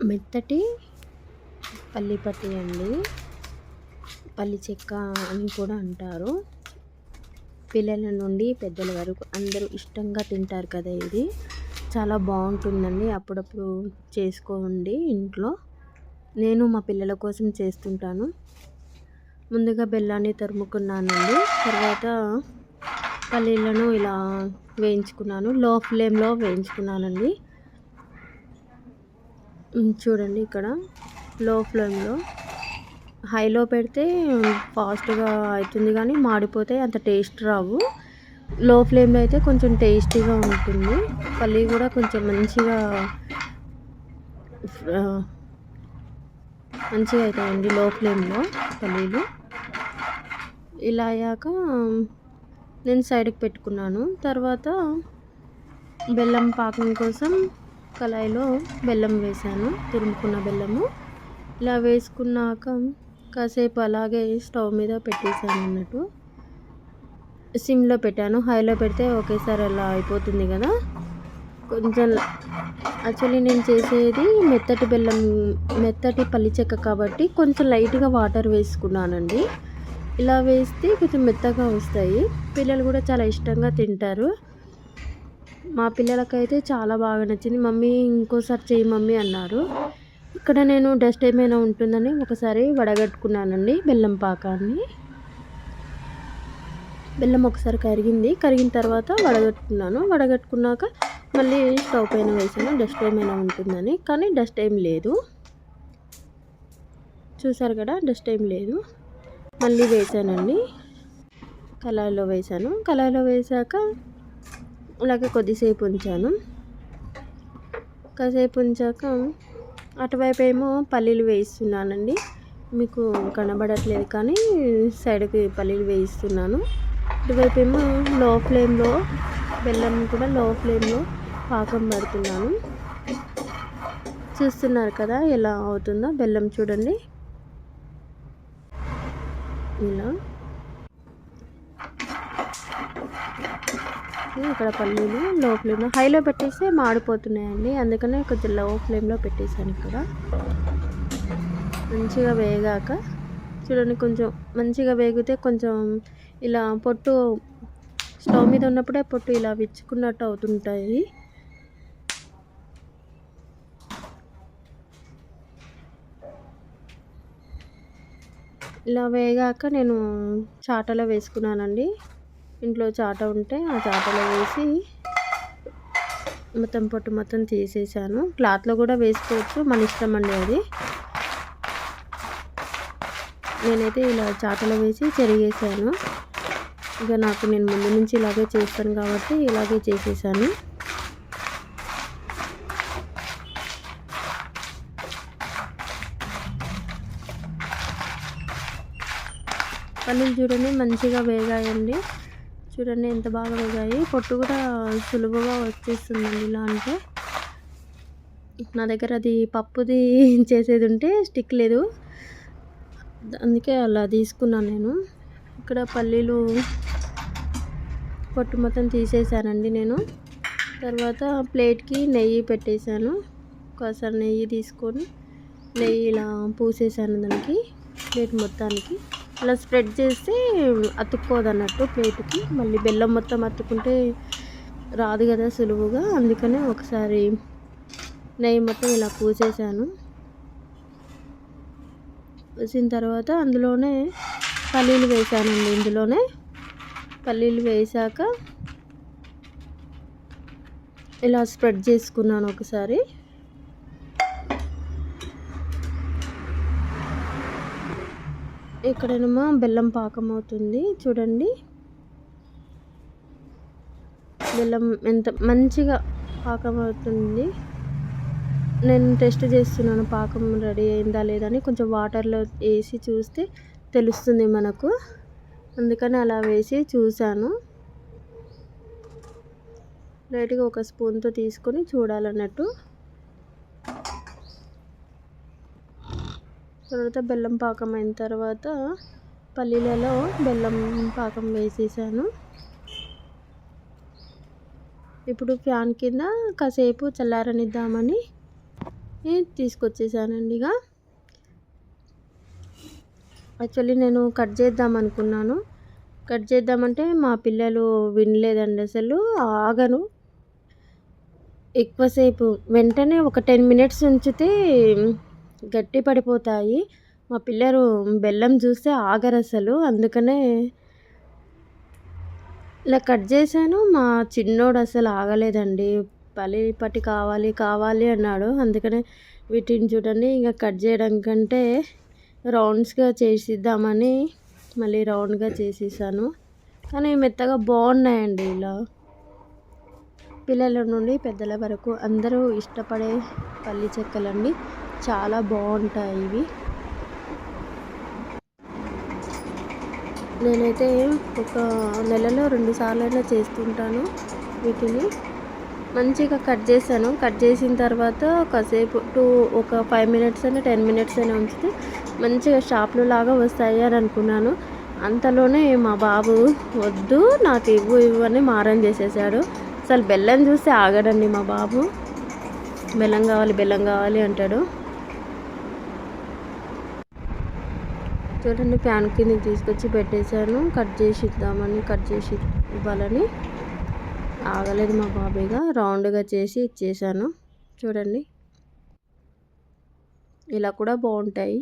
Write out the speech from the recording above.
మెత్తటి పల్లి పట్టి అండి. పల్లి చెక్క అని కూడా అంటారు. పిల్లల నుండి పెద్దల వరకు అందరూ ఇష్టంగా తింటారు కదా ఇది. చాలా బాగుంటుందండి. అప్పుడప్పుడు చేసుకోండి ఇంట్లో. నేను మా పిల్లల కోసం చేస్తుంటాను. ముందుగా బెల్లాన్ని తరుముకున్నానండి. తర్వాత పల్లీలను ఇలా వేయించుకున్నాను. లో ఫ్లేమ్లో వేయించుకున్నానండి. చూడండి ఇక్కడ. లో ఫ్లేమ్లో. హైలో పెడితే ఫాస్ట్గా అవుతుంది కానీ మాడిపోతే అంత టేస్ట్ రావు. లో ఫ్లేమ్లో అయితే కొంచెం టేస్టీగా ఉంటుంది. పల్లి కూడా కొంచెం మంచిగా మంచిగా అవుతాయండి లో ఫ్లేమ్లో పల్లీలు. ఇలా అయ్యాక నేను సైడ్కి పెట్టుకున్నాను. తర్వాత బెల్లం పాకం కోసం కళాయిలో బెల్లం వేసాను తురుముకున్న బెల్లము. ఇలా వేసుకున్నాక కాసేపు అలాగే స్టవ్ మీద పెట్టేసాను అన్నట్టు. సిమ్లో పెట్టాను హైలో పెడితే ఒకేసారి అలా అయిపోతుంది కదా. కొంచెం యాక్చువల్లీ నేను చేసేది మెత్తటి బెల్లం మెత్తటి పల్లి చెక్క కాబట్టి కొంచెం లైట్గా వాటర్ వేసుకున్నానండి. ఇలా వేస్తే కొంచెం మెత్తగా వస్తాయి. పిల్లలు కూడా చాలా ఇష్టంగా తింటారు. మా పిల్లలకైతే చాలా బాగా నచ్చింది. మమ్మీ ఇంకోసారి చేయి మమ్మీ అన్నారు. ఇక్కడ నేను డస్ట్ ఏమైనా ఉంటుందని ఒకసారి వడగట్టుకున్నానండి బెల్లం పాకాన్ని. బెల్లం ఒకసారి కరిగింది. కరిగిన తర్వాత వడగట్టుకున్నాను. వడగట్టుకున్నాక మళ్ళీ స్టవ్ పైన వేసాను. డస్ట్ ఏమైనా ఉంటుందని. కానీ డస్ట్ ఏం లేదు. చూసారు కదా డస్ట్ ఏం లేదు. మళ్ళీ వేసానండి. కళాయిలో వేసాను. కళాయిలో వేసాక ఇలాగ కొద్దిసేపు ఉంచాను. కాసేపు ఉంచాక అటువైపు ఏమో పల్లీలు వేయిస్తున్నానండి. మీకు కనబడట్లేదు కానీ సైడ్కి పల్లీలు వేయిస్తున్నాను. ఇటువైపు ఏమో లో ఫ్లేమ్లో బెల్లం కూడా లో ఫ్లేమ్లో పాకం పడుతున్నాను. చూస్తున్నారు కదా ఎలా అవుతుందో బెల్లం చూడండి. ఇలా అక్కడ పల్లీలు లో. ఫ్లేమ్లో హైలో పెట్టేస్తే మాడిపోతున్నాయండి. అందుకనే కొంచెం లో ఫ్లేమ్లో పెట్టేశాను ఇక్కడ. మంచిగా వేగాక చూడండి కొంచెం మంచిగా వేగితే కొంచెం ఇలా పొట్టు స్టవ్ మీద ఉన్నప్పుడే పొట్టు ఇలా విచ్చుకున్నట్టు అవుతుంటాయి. ఇలా వేగాక నేను చాటలో వేసుకున్నానండి. ఇంట్లో చాట ఉంటే ఆ చాటలో వేసి మొత్తం పొట్టు మొత్తం తీసేసాను. క్లాత్లో కూడా వేసుకోవచ్చు మన ఇష్టం అండి అది. నేనైతే ఇలా చాటలో వేసి చెరిగేసాను. ఇక నాకు నేను ముందు నుంచి ఇలాగే చేస్తాను కాబట్టి ఇలాగే చేసేసాను. పల్లీలు చూడండి మంచిగా వేగాయండి. చూడండి ఎంత బాగా వేగాయి. పొట్టు కూడా సులువుగా వచ్చేస్తుందండి ఇలా అంటే. నా దగ్గర అది పప్పుది చేసేది ఉంటే స్టిక్ లేదు. అందుకే అలా తీసుకున్నాను నేను. ఇక్కడ పల్లీలు పొట్టు మొత్తం తీసేసానండి నేను. తర్వాత ప్లేట్కి నెయ్యి పెట్టేశాను. ఒకసారి నెయ్యి తీసుకొని నెయ్యి ఇలా పూసేసాను దానికి ప్లేట్ మొత్తానికి. అలా స్ప్రెడ్ చేస్తే అతుక్కోదు అన్నట్టు ప్లేట్కి. మళ్ళీ బెల్లం మొత్తం అతుక్కుంటే రాదు కదా సులువుగా. అందుకనే ఒకసారి నెయ్యి మొత్తం ఇలా పూసేసాను. పూసిన తర్వాత అందులోనే పల్లీలు వేసానండి ఇందులోనే. పల్లీలు వేసాక ఇలా స్ప్రెడ్ చేసుకున్నాను ఒకసారి. ఇక్కడేమో బెల్లం పాకం అవుతుంది చూడండి. బెల్లం ఎంత మంచిగా పాకం అవుతుంది నేను టెస్ట్ చేస్తున్నాను పాకం రెడీ అయిందా లేదని కొంచెం వాటర్లో వేసి చూస్తే తెలుస్తుంది మనకు. అందుకని అలా వేసి చూశాను. లైట్గా ఒక స్పూన్తో తీసుకొని చూడాలన్నట్టు. తర్వాత బెల్లం పాకం అయిన తర్వాత పల్లీలలో బెల్లం పాకం వేసేసాను. ఇప్పుడు ఫ్యాన్ కింద కాసేపు చల్లారనిద్దామని తీసుకొచ్చేసానండి ఇక. యాక్చువల్లీ నేను కట్ చేద్దాం అనుకున్నాను. కట్ చేద్దామంటే మా పిల్లలు వినలేదండి అసలు ఆగను. ఎక్కువసేపు వెంటనే ఒక టెన్ మినిట్స్ ఉంచితే గట్టి పడిపోతాయి. మా పిల్లలు బెల్లం చూస్తే ఆగరు అసలు. అందుకనే ఇలా కట్ చేశాను. మా చిన్నోడు అసలు ఆగలేదండి. పలి పట్టి కావాలి కావాలి అన్నాడు. అందుకనే వీటిని చూడండి ఇంకా కట్ చేయడం కంటే రౌండ్స్గా చేసిద్దామని మళ్ళీ రౌండ్గా చేసేసాను. కానీ మెత్తగా బాగున్నాయండి ఇలా. పిల్లల నుండి పెద్దల వరకు అందరూ ఇష్టపడే పల్లి చెక్కలండి. చాలా బాగుంటాయి ఇవి. నేనైతే ఒక నెలలో రెండు సార్లైనా చేస్తుంటాను వీటిని. మంచిగా కట్ చేశాను. కట్ చేసిన తర్వాత కాసేపు టూ ఒక ఫైవ్ మినిట్స్ అయినా టెన్ మినిట్స్ అయినా ఉంచితే మంచిగా షాప్లు లాగా వస్తాయి అని అనుకున్నాను. అంతలోనే మా బాబు వద్దు నాకు ఇవ్వు ఇవ్వు అని మారం చేసేసాడు. అసలు బెల్లం చూస్తే ఆగడండి మా బాబు. బెల్లం కావాలి బెల్లం కావాలి అంటాడు. చూడండి ఫ్యాన్ కింద తీసుకొచ్చి పెట్టేశాను. కట్ చేసి ఇద్దామని కట్ చేసి ఇవ్వాలని. ఆగలేదు మా బాబీగా రౌండ్గా చేసి ఇచ్చేసాను చూడండి. ఇలా కూడా బాగుంటాయి.